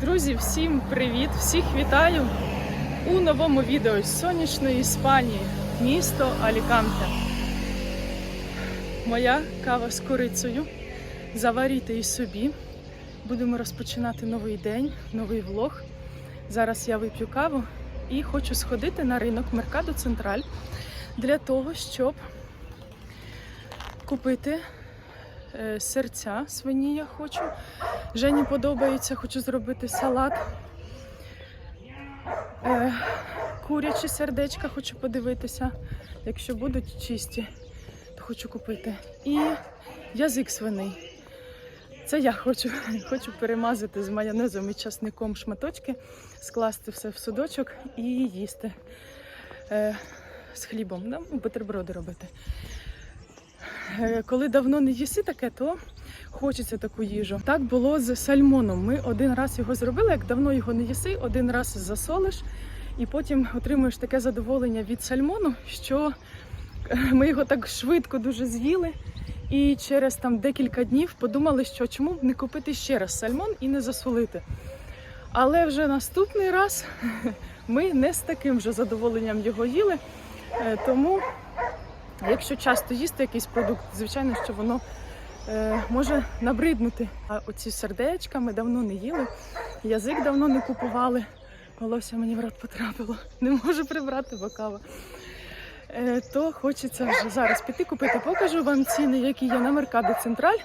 Друзі, всім привіт! Всіх вітаю у новому відео з сонячної Іспанії, місто Аліканте. Моя кава з корицею. Заваріть і собі. Будемо розпочинати новий день, новий влог. Зараз я вип'ю каву і хочу сходити на ринок Меркадо Централь для того, щоб купити серця свині я хочу. Жені подобається, хочу зробити салат. Е, курячі сердечка хочу подивитися. Якщо будуть чисті, то хочу купити. І язик свиний. Це я хочу. Хочу перемазати з майонезом і часником шматочки, скласти все в судочок і їсти е, з хлібом. Да? Бутерброди робити. Е, Коли давно не їси таке, то хочеться таку їжу. Так було з сальмоном. Ми один раз його зробили, як давно його не їси, один раз засолиш, і потім отримуєш таке задоволення від сальмону, що е, ми його так швидко дуже з'їли. І через там декілька днів подумали, що чому б не купити ще раз сальмон і не засолити. Але вже наступний раз ми не з таким же задоволенням його їли. Е, Тому, якщо часто їсти якийсь продукт, звичайно, що воно е, може набриднути. А оці сердечка ми давно не їли, язик давно не купували. Волосся мені в рот потрапило. Не можу прибрати, бо кава. Е, то хочеться вже зараз піти купити. Покажу вам ціни, які є на Меркадо Централь,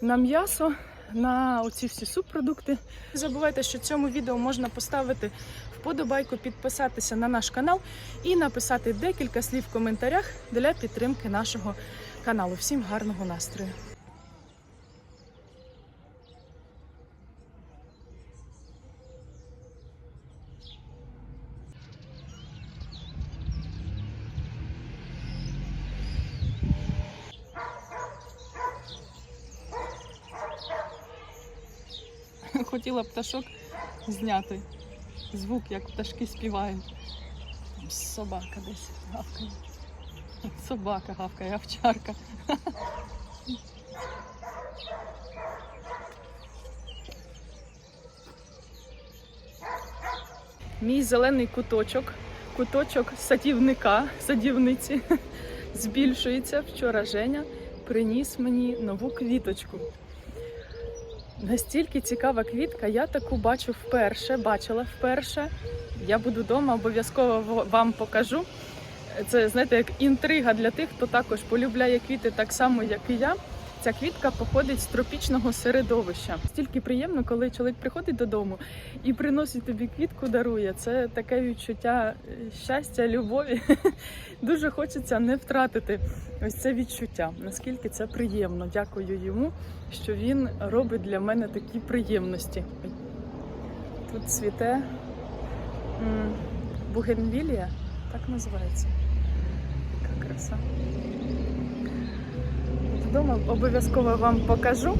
на м'ясо, на оці всі субпродукти. Не забувайте, що цьому відео можна поставити вподобайку, підписатися на наш канал і написати декілька слів в коментарях для підтримки нашого каналу. Всім гарного настрою! Хотіла пташок зняти. Звук, як пташки співають. Собака десь гавкає. Собака гавкає, овчарка. Мій зелений куточок, куточок садівника, садівниці збільшується. Вчора Женя приніс мені нову квіточку. Настільки цікава квітка, я таку бачу вперше, бачила вперше. Я буду вдома, обов'язково вам покажу. Це знаєте, як інтрига для тих, хто також полюбляє квіти так само, як і я. Ця квітка походить з тропічного середовища. Стільки приємно, коли чоловік приходить додому і приносить тобі квітку, дарує. Це таке відчуття е, щастя, любові. Дуже хочеться не втратити ось це відчуття. Наскільки це приємно. Дякую йому, що він робить для мене такі приємності. Тут цвіте бугенвілія, так називається. Яка краса. Вдома обов'язково вам покажу.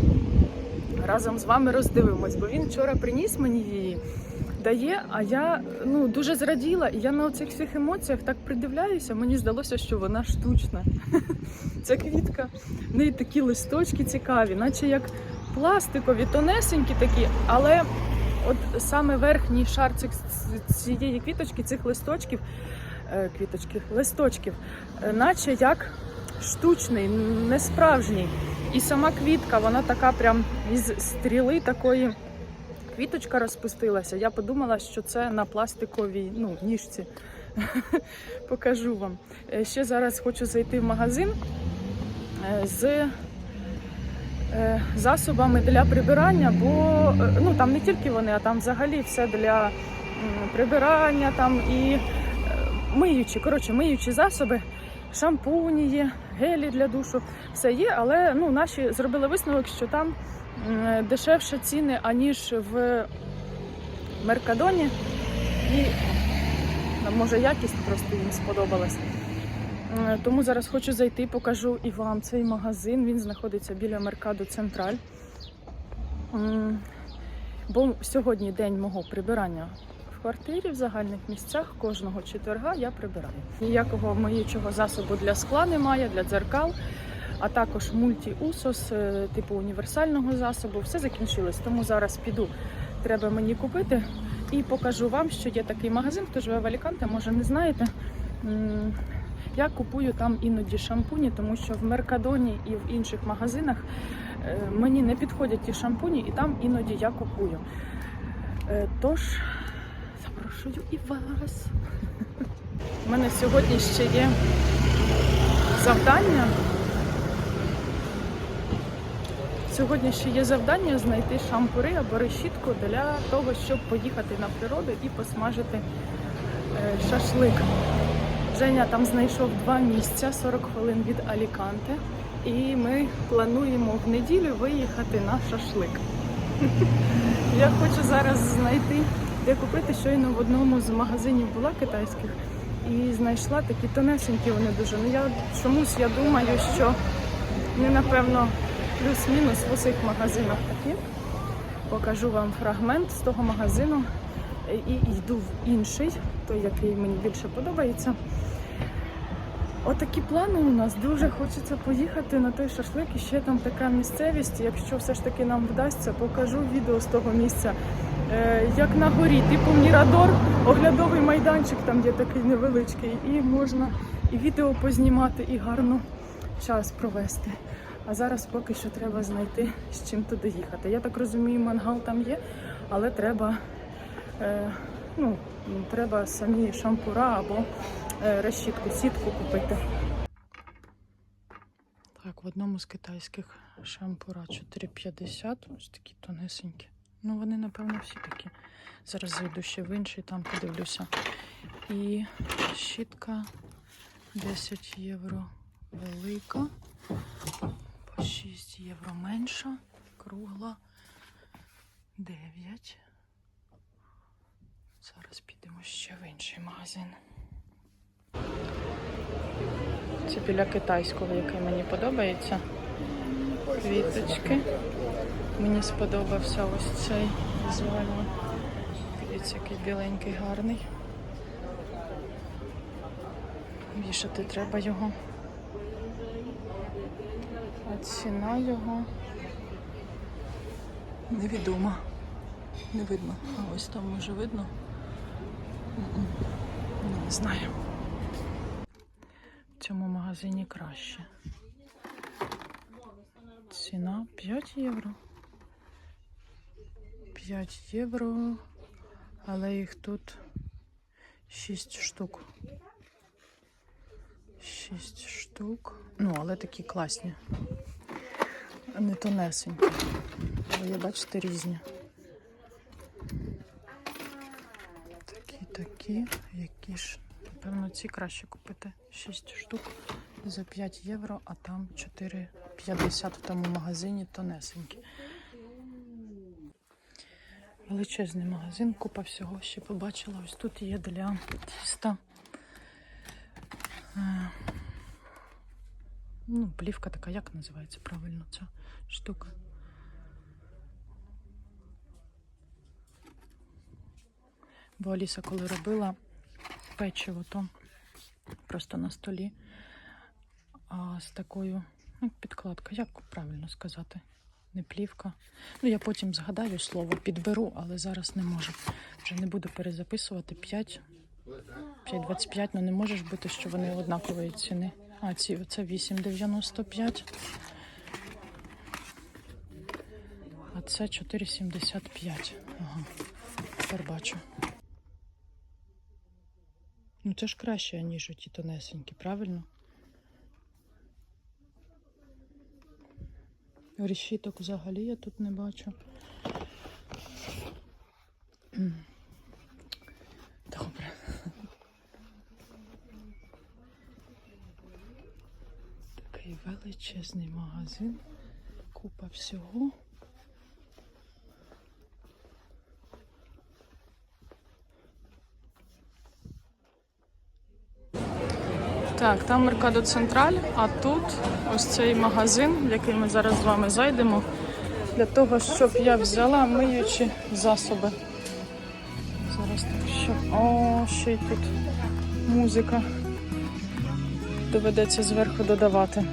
Разом з вами роздивимось, бо він вчора приніс мені її, дає, а я ну, дуже зраділа. І я на цих всіх емоціях так придивляюся, мені здалося, що вона штучна. Ця квітка, в неї такі листочки цікаві, наче як пластикові, тонесенькі такі, але от саме верхній шар цієї квіточки, цих листочків, е, квіточків, листочків, е, наче як штучний, не справжній. І сама квітка, вона така прям із стріли такої квіточка розпустилася. Я подумала, що це на пластиковій ну, ніжці. Покажу вам. Е, Ще зараз хочу зайти в магазин е, з е, засобами для прибирання, бо ну, там не тільки вони, а там взагалі все для прибирання там і миючі, коротше, миючі засоби, шампуні є, гелі для душу, все є, але ну, наші зробили висновок, що там м, дешевше ціни, аніж в Меркадоні. І ну, може якість просто їм сподобалась. Тому зараз хочу зайти, покажу і вам цей магазин. Він знаходиться біля Меркадо Централь. Бо сьогодні день мого прибирання квартирі в загальних місцях. Кожного четверга я прибираю. Ніякого миючого засобу для скла немає, для дзеркал. а також мультіусос, е, типу універсального засобу. Все закінчилось. Тому зараз піду треба мені купити. І покажу вам, що є такий магазин, хто живе в Аліканте, може не знаєте. Я купую там іноді шампуні, тому що в Меркадоні і в інших магазинах е, мені не підходять ті шампуні, і там іноді я купую. Е, Тож запрошую і вас. У мене сьогодні ще є завдання. Сьогодні ще є завдання знайти шампури або решітку для того, щоб поїхати на природу і посмажити е, шашлик. Женя там знайшов два місця 40 хвилин від Аліканте, і ми плануємо в неділю виїхати на шашлик. Я хочу зараз знайти, де купити щойно в одному з магазинів була китайських і знайшла такі тонесенькі вони дуже. Ну я чомусь я думаю, що не напевно плюс-мінус в усіх магазинах такі. Покажу вам фрагмент з того магазину е, і йду в інший, той, який мені більше подобається. Отакі плани у нас. Дуже хочеться поїхати на той шашлик. І ще там така місцевість. Якщо все ж таки нам вдасться, покажу відео з того місця. Е, як на горі, типу Мірадор, оглядовий майданчик, там є такий невеличкий, і можна і відео познімати, і гарно час провести. А зараз поки що треба знайти, з чим туди їхати. Я так розумію, мангал там є, але треба, е, ну, треба самі шампура або е, решітку, сітку купити. Так, в одному з китайських шампура 4,50, ось такі тонесенькі. Ну, вони, напевно, всі такі. Зараз зайду ще в інший, там подивлюся. І щітка 10 євро велика, по 6 євро менша, кругла 9. Зараз підемо ще в інший магазин. Це біля китайського, який мені подобається. Квіточки. Мені сподобався ось цей візуально. Дивіться, який біленький, гарний. Вішати треба його. А ціна його невідома. Не видно. А ось там може видно. Ну, Не знаю. В цьому магазині краще. Ціна 5 євро. 5 євро, але їх тут 6 штук. 6 штук. Ну, але такі класні. Не тонесенькі. Але є, бачите, різні. Такі, такі, які ж. Напевно, ці краще купити. 6 штук за 5 євро, а там 4,50 в тому магазині тонесенькі. Величезний магазин, купа всього ще побачила. Ось тут є для тіста. Е, Ну, плівка така, як називається правильно ця штука? Бо Аліса, коли робила печиво, то просто на столі. А з такою ну, підкладка, як правильно сказати? Не плівка. Ну, я потім згадаю слово, підберу, але зараз не можу. Вже не буду перезаписувати 5. 5,25, ну не може ж бути, що вони однакової ціни. А, ці це 8,95. А це 4,75. Ага, тепер бачу. Ну це ж краще, ніж оті тонесенькі, правильно? Решіток взагалі я тут не бачу. Добре. Такий величезний магазин, купа всього. Так, там Меркадо Централь, а тут ось цей магазин, в який ми зараз з вами зайдемо, для того, щоб я взяла миючі засоби. Зараз так, що. О, ще й тут музика. Доведеться зверху додавати.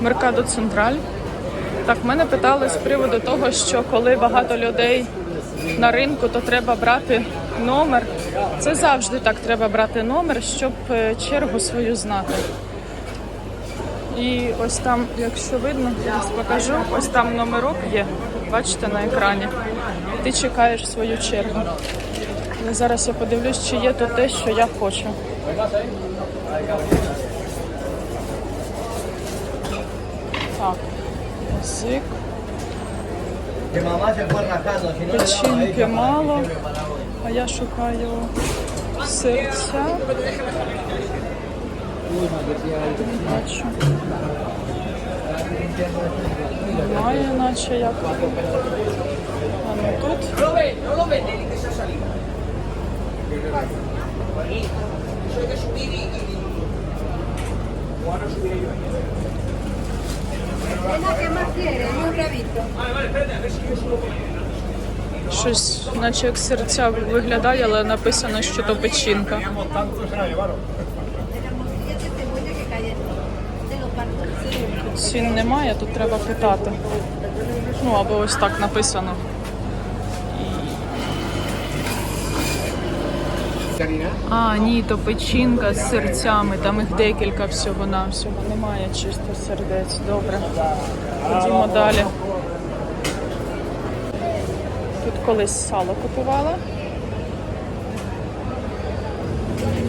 Меркадо Централь. Так, мене питали з приводу того, що коли багато людей на ринку, то треба брати номер. Це завжди так треба брати номер, щоб е, чергу свою знати. І ось там, якщо видно, зараз покажу, ось там номерок є, бачите на екрані. Ти чекаєш свою чергу. Зараз я подивлюсь, чи є тут те, що я хочу. A Печінки мало, а я шукаю серця. Бачу. Немає, наче як. А ну тут. Щось, наче як серця виглядає, але написано, що то печінка. Цін немає, тут треба питати. Ну, або ось так написано. А, ні, то печінка з серцями, там їх декілька всього на всього. Немає чисто сердець. Добре. Ходімо далі. Тут колись сало купувала.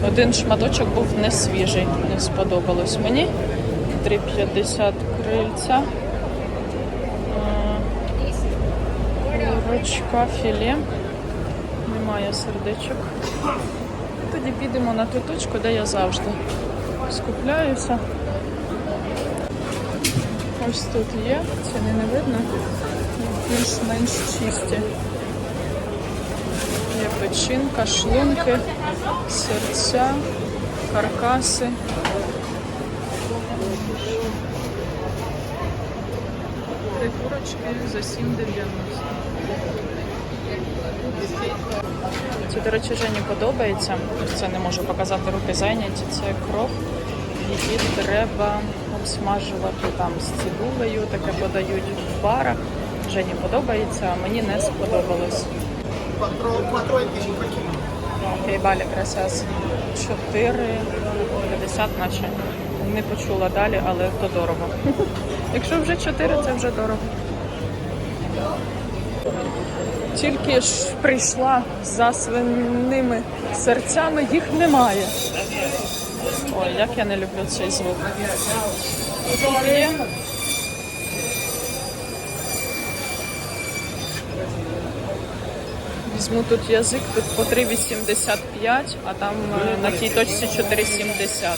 Один шматочок був не свіжий, не сподобалось мені. 3,50 крильця. Рочка, філе. Немає сердечок. Тоді підемо на ту точку, де я завжди скупляюся. Ось тут є, ціни не видно. Більш-менш чисті. Є печінка, шлунки, серця, каркаси. Три курочки за 7,90. Це, до речі, Жені подобається. Це не можу показати руки зайняті. Це кров. Її треба обсмажувати там з цибулею, таке подають в барах. Жені подобається, а мені не сподобалось. Окей, Балі, красас. 4,50 наче. Не почула далі, але то дорого. Якщо вже 4, це вже дорого. Тільки ж прийшла за свинними серцями, їх немає. Ой, як я не люблю цей звук. Є. Візьму тут язик, тут по 3,85, а там е, на тій точці 4,70.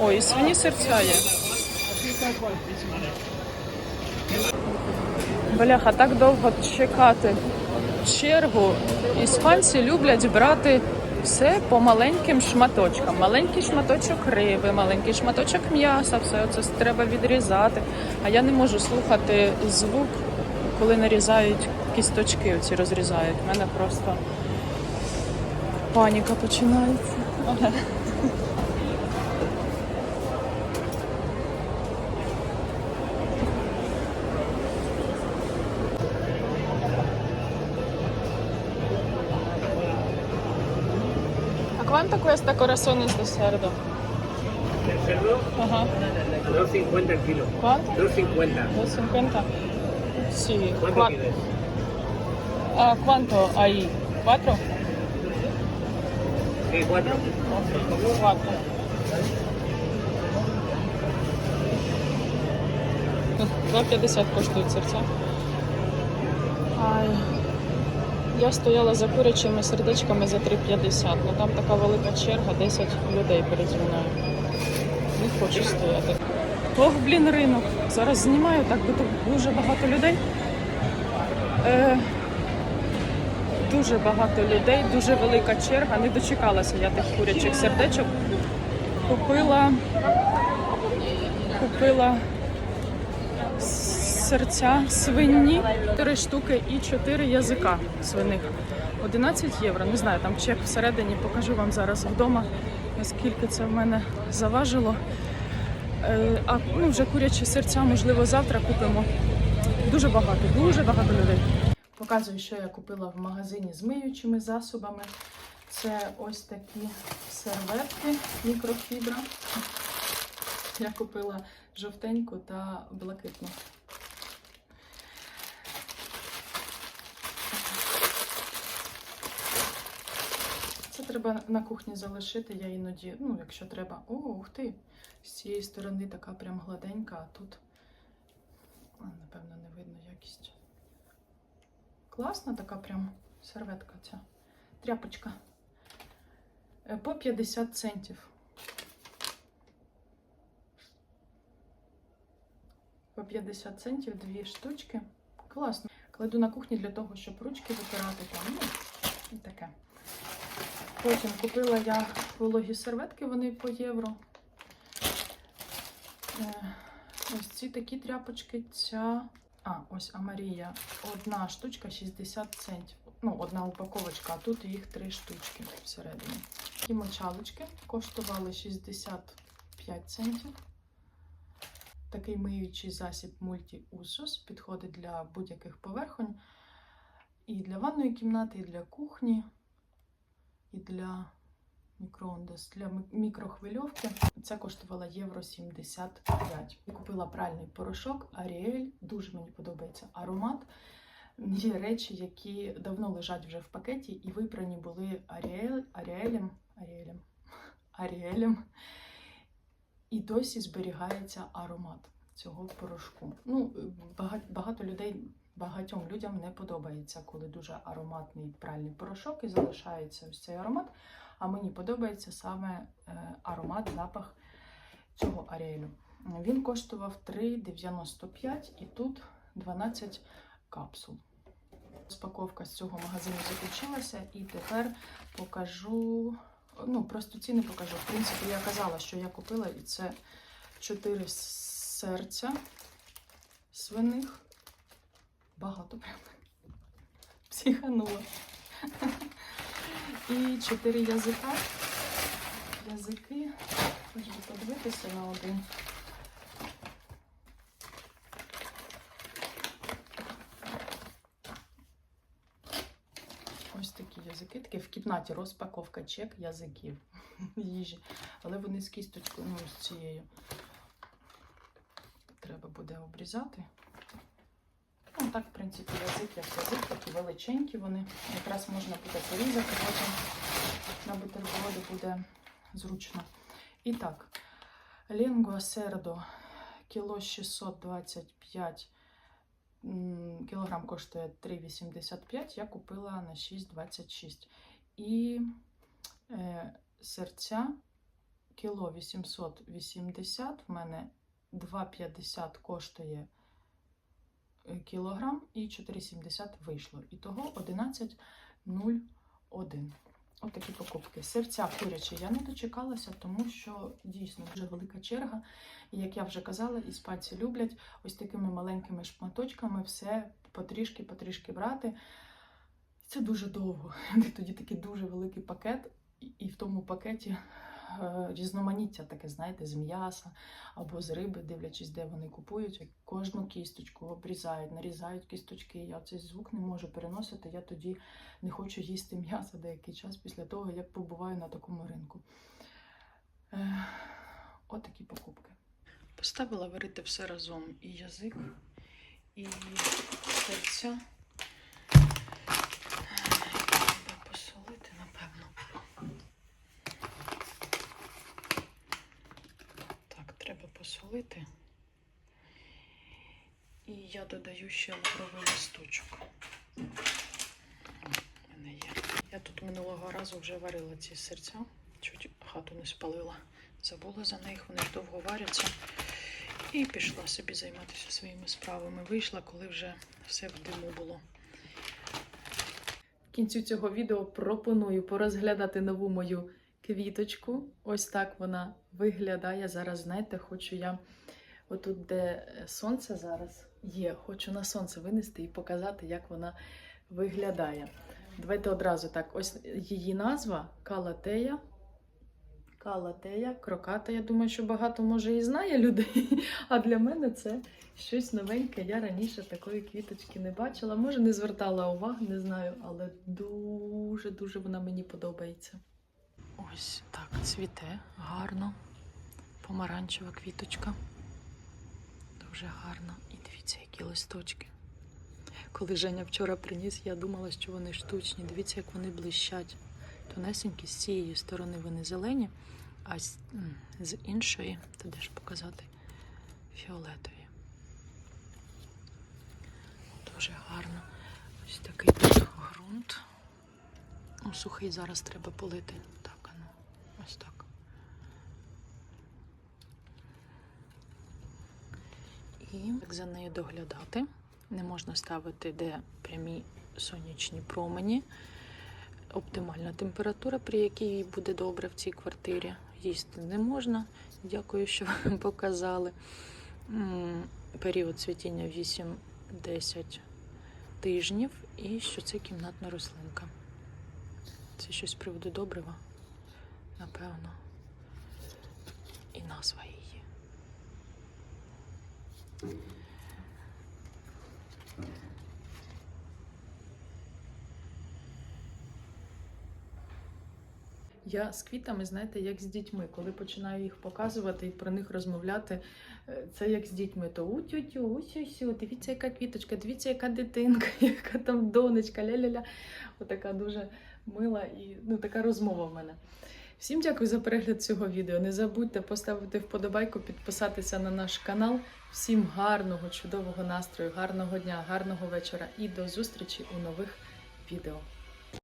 Ой, і свині серця є. Бляха, так довго чекати чергу. Іспанці люблять брати все по маленьким шматочкам. Маленький шматочок риби, маленький шматочок м'яса, все це треба відрізати. А я не можу слухати звук, коли нарізають кісточки, оці розрізають. У мене просто паніка починається. cuesta corazones de cerdo? El cerdo, Ajá. 2.50 el kilo. ¿Cuánto? 2.50. 250. Sí. ¿Cuánto Cua- quieres? Ah, ¿Cuánto ahí? ¿Cuatro? Sí, cuatro. Cuatro. Ну, 2,50 коштують серця. Ай. Я стояла за курячими сердечками за 3,50. Ну там така велика черга, 10 людей переді мною. Не хочу стояти. Ох, блін, ринок. Зараз знімаю, так бо тут дуже багато людей. Е, дуже багато людей, дуже велика черга. Не дочекалася я тих курячих сердечок. Купила, купила серця свині, 4 штуки і 4 язика свиних. 11 євро. Не знаю, там чек всередині покажу вам зараз вдома, наскільки це в мене заважило. Е, а ну, вже курячі серця, можливо, завтра купимо. Дуже багато, дуже багато людей. Показую, що я купила в магазині з миючими засобами. Це ось такі серветки мікрофібра. Я купила жовтеньку та блакитну. Треба на кухні залишити. Я іноді, ну, якщо треба. О, ух ти! З цієї сторони така прям гладенька, а тут, напевно, не видно якість. Класна така прям серветка ця. Тряпочка. Е, По 50 центів. По 50 центів дві штучки. Класно. Кладу на кухні для того, щоб ручки витирати там. Ну, і таке. Потім купила я вологі серветки, вони по євро. Е, Ось ці такі тряпочки. Ця. А, ось Амарія. Одна штучка 60 центів. Ну, одна упаковочка, а тут їх три штучки всередині. Такі мочалочки коштували 65 центів. Такий миючий засіб мультіусус підходить для будь-яких поверхонь. І для ванної кімнати, і для кухні, і для мікроондес, для мікрохвильовки. Це коштувало євро 75. Я купила пральний порошок Ariel. Дуже мені подобається аромат. Є речі, які давно лежать вже в пакеті, і випрані були Ariel, Arielем, Arielем, Arielем. І досі зберігається аромат цього порошку. Ну, багато людей, багатьом людям не подобається, коли дуже ароматний пральний порошок і залишається ось цей аромат. А мені подобається саме е, аромат, запах цього аріелю. Він коштував 3,95 і тут 12 капсул. Розпаковка з цього магазину закінчилася, і тепер покажу. Ну, просто ціни покажу. В принципі, я казала, що я купила, і це 4 серця свиних. Багато прям. Психанула. І 4 язика. Язики. Хочу подивитися на один. Ось такі язики, такі в кімнаті розпаковка чек язиків їжі. Але вони з кісточкою, ну, з цією. Треба буде обрізати. Так, в принципі, язик як язик, такі величенькі вони. Якраз можна буде порізати, потім на бутерброди буде зручно. І так, лінгуа сердо кіло 625 кілограм коштує 3,85, я купила на 6,26. І е, серця кіло 880, в мене 2,50 коштує кілограм і 4,70 вийшло. І того 11,01. От такі покупки. Серця курячі я не дочекалася, тому що дійсно дуже велика черга. І як я вже казала, іспанці люблять ось такими маленькими шматочками все потрішки-потрішки брати. Це дуже довго. Тоді такий дуже великий пакет, і- в тому пакеті різноманіття таке, знаєте, з м'яса або з риби, дивлячись, де вони купують. Кожну кісточку обрізають, нарізають кісточки. Я цей звук не можу переносити. Я тоді не хочу їсти м'ясо деякий час після того, як побуваю на такому ринку. Е, От покупки. Поставила варити все разом. І язик, і серця. Треба посолити, напевно. Так, треба посолити. І я додаю ще лавровий листочок. Мене є. Я тут минулого разу вже варила ці серця, чуть хату не спалила. Забула за них, вони ж довго варяться. І пішла собі займатися своїми справами. Вийшла, коли вже все в диму було. В кінці цього відео пропоную порозглядати нову мою квіточку. Ось так вона виглядає. Зараз, знаєте, хочу я отут, де сонце зараз є, хочу на сонце винести і показати, як вона виглядає. Давайте одразу так. Ось її назва Калатея. Калатея, кроката. Я думаю, що багато може і знає людей. А для мене це щось новеньке. Я раніше такої квіточки не бачила. Може, не звертала уваги, не знаю, але дуже-дуже вона мені подобається. Ось так цвіте гарно. Помаранчева квіточка. Дуже гарно. І дивіться, які листочки. Коли Женя вчора приніс, я думала, що вони штучні. Дивіться, як вони блищать. Тонесенькі з цієї сторони вони зелені, а з, іншої, та де ж показати, фіолетові. Дуже гарно. Ось такий тут ґрунт. Ну, сухий зараз треба полити. Ось так. І як за нею доглядати. Не можна ставити, де прямі сонячні промені. Оптимальна температура, при якій буде добре в цій квартирі. Їсти не можна. Дякую, що ви показали. Період цвітіння 8-10 тижнів і що це кімнатна рослинка. Це щось з приводу добрива, напевно. І назва її. Я з квітами, знаєте, як з дітьми. Коли починаю їх показувати і про них розмовляти, е, це як з дітьми. То у-тю-тю, усю-сю, дивіться, яка квіточка, дивіться, яка дитинка, яка там донечка, ля-ля-ля. Отака дуже мила і ну, така розмова в мене. Всім дякую за перегляд цього відео. Не забудьте поставити вподобайку, підписатися на наш канал. Всім гарного, чудового настрою, гарного дня, гарного вечора і до зустрічі у нових відео.